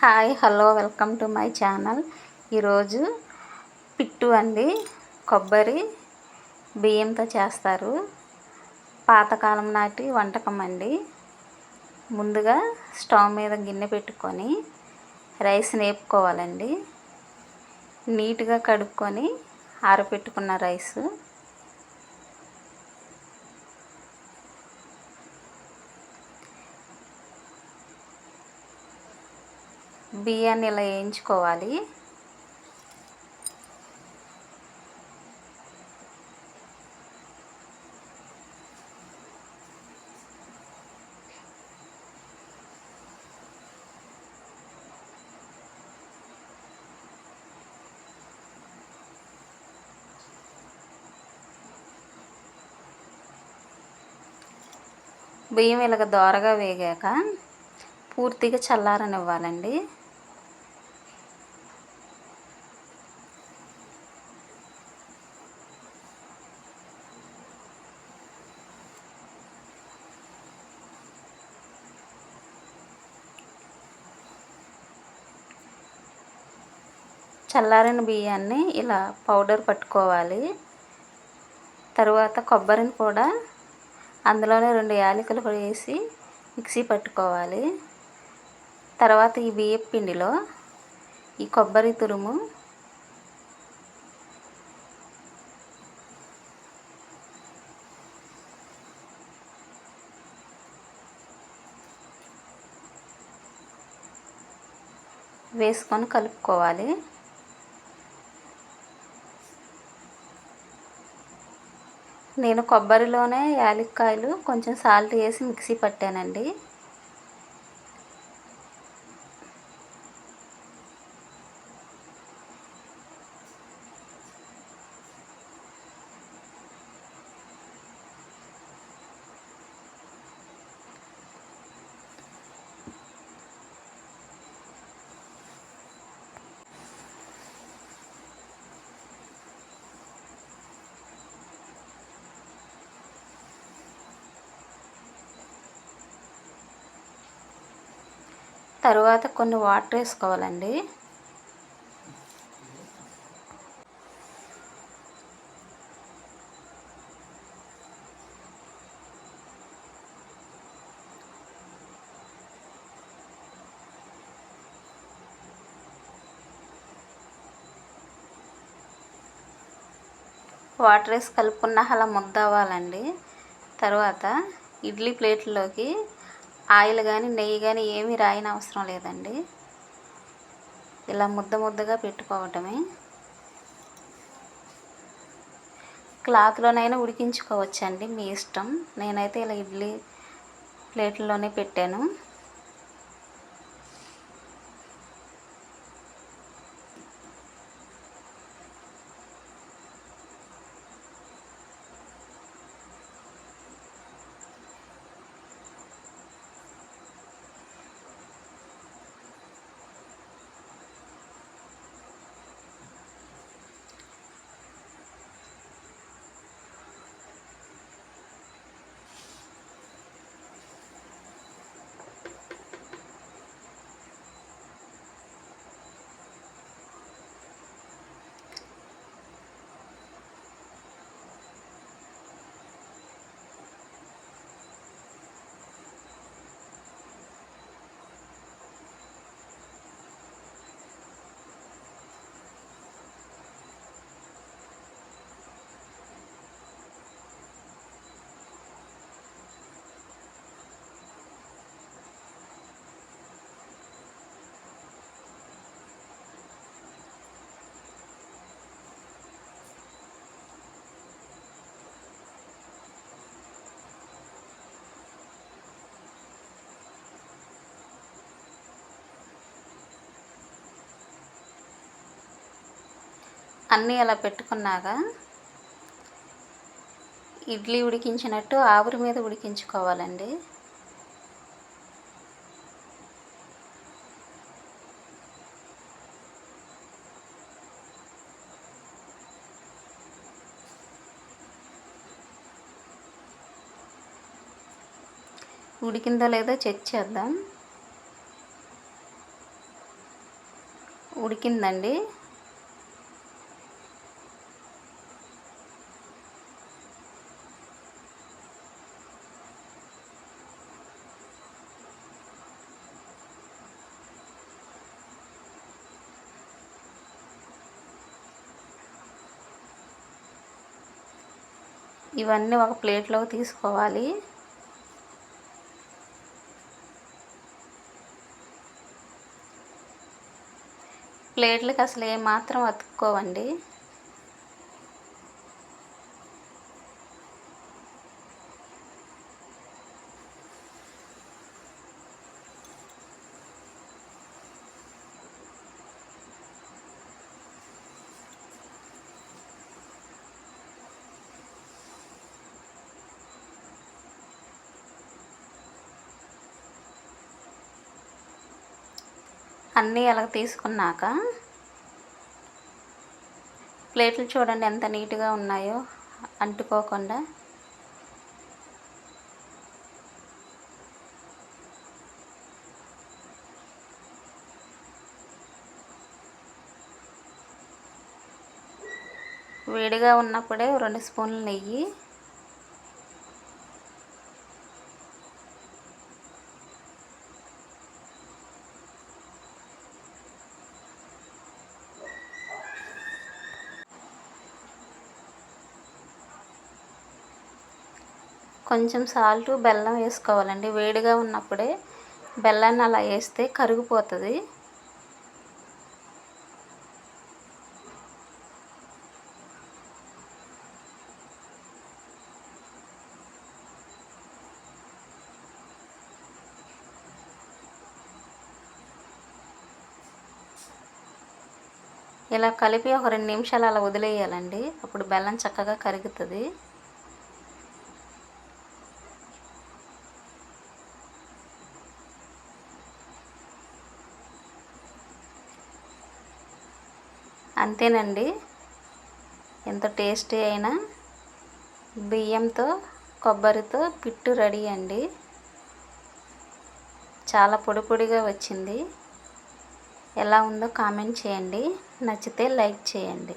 Hi hello welcome to my channel. ఈరోజు పిట్టు అండి కొబ్బరి బియ్యంతో చేస్తారు. పాతకాలం నాటి వంటకం అండి. ముందుగా స్టవ్ మీద గిన్నె పెట్టుకొని రైస్ నేపుకోవాలండి. నీట్గా కడుక్కొని ఆరబెట్టుకున్న రైసు. బియ్యాన్ని ఇలా వేయించుకోవాలి. బియ్యం ఇలాగ దోరగా వేగాక పూర్తిగా చల్లారనివ్వాలండి. చల్లారిన బియ్యాన్ని ఇలా పౌడర్ పట్టుకోవాలి. తరువాత కొబ్బరిని కూడా అందులోనే రెండు యాలకులు కూడా వేసి మిక్సీ పట్టుకోవాలి. తర్వాత ఈ బియ్యం పిండిలో ఈ కొబ్బరి తురుము వేసుకొని కలుపుకోవాలి. నేను కొబ్బరిలోనే యాలక్కాయలు కొంచెం సాల్ట్ వేసి మిక్సీ పట్టానండి. తర్వాత కొన్ని వాటర్ వేసుకోవాలండి. వాటర్ వేసి కలుపుకున్న అలా ముద్ద అవ్వాలండి తర్వాత ఇడ్లీ ప్లేట్లోకి ఆయిల్ కానీ నెయ్యి కానీ ఏమీ రాయని అవసరం లేదండి. ఇలా ముద్ద ముద్దగా పెట్టుకోవటమే. క్లాత్లోనైనా ఉడికించుకోవచ్చండి మీ ఇష్టం. నేనైతే ఇలా ఇడ్లీ ప్లేట్లోనే పెట్టాను. అన్నీ అలా పెట్టుకున్నాక ఇడ్లీ ఉడికించినట్టు ఆవిరి మీద ఉడికించుకోవాలండి. ఉడికిందో లేదో చెక్ చేద్దాం. ఉడికిందండి. ఇవన్నీ ఒక ప్లేట్లోకి తీసుకోవాలి. ప్లేట్లకి అసలు ఏమాత్రం అతుక్కోవండి. అన్నీ అలా తీసుకున్నాక ప్లేట్లు చూడండి ఎంత నీట్గా ఉన్నాయో అంటుకోకుండా. వేడిగా ఉన్నప్పుడే రెండు స్పూన్లు నెయ్యి. కొంచెం సాల్ట్ బెల్లం వేసుకోవాలండి. వేడిగా ఉన్నప్పుడే బెల్లాన్ని అలా వేస్తే కరిగిపోతుంది. ఇలా కలిపి ఒక రెండు నిమిషాలు అలా వదిలేయాలండి. అప్పుడు బెల్లం చక్కగా కరుగుతుంది. అంతేనండి. ఎంత టేస్టీ అయినా బియ్యంతో కొబ్బరితో పిట్టు రెడీ అండి. చాలా పొడి పొడిగా వచ్చింది. ఎలా ఉందో కామెంట్ చేయండి. నచ్చితే లైక్ చేయండి.